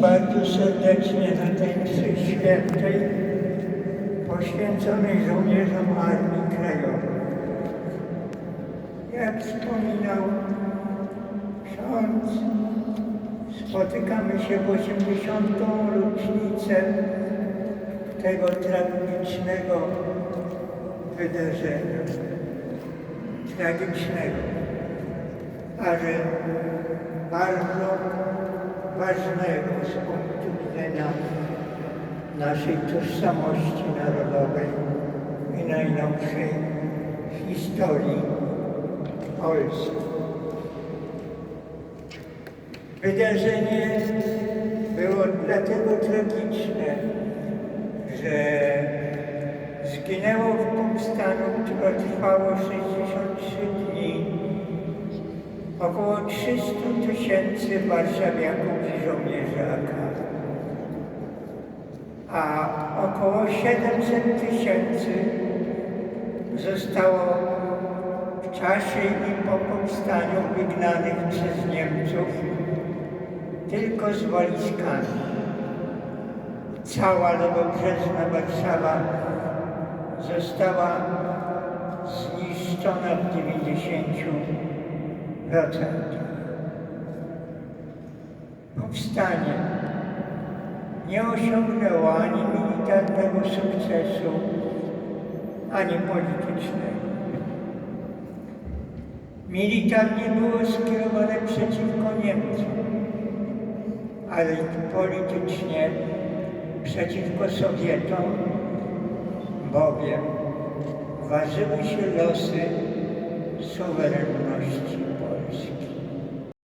bardzo serdecznie na tej mszy świętej poświęconej żołnierzom Armii Krajowej. Jak wspominał ksiądz, spotykamy się w 80. rocznicę tego tragicznego wydarzenia. Tragicznego, ale bardzo ważnego z punktu widzenia naszej tożsamości narodowej i najnowszej historii Polski. Wydarzenie było dlatego tragiczne, że zginęło w powstaniu, które trwało 63 dni, około 300 tysięcy warszawiaków i żołnierzy AK, a około 700 tysięcy zostało w czasie i po powstaniu wygnanych przez Niemców tylko z walizkami. Cała lewobrzeżna Warszawa została zniszczona w 90%. Powstanie nie osiągnęło ani militarnego sukcesu, ani politycznego. Militarnie było skierowane przeciwko Niemcom, ale politycznie przeciwko Sowietom, bowiem ważyły się losy suwerenności Polski.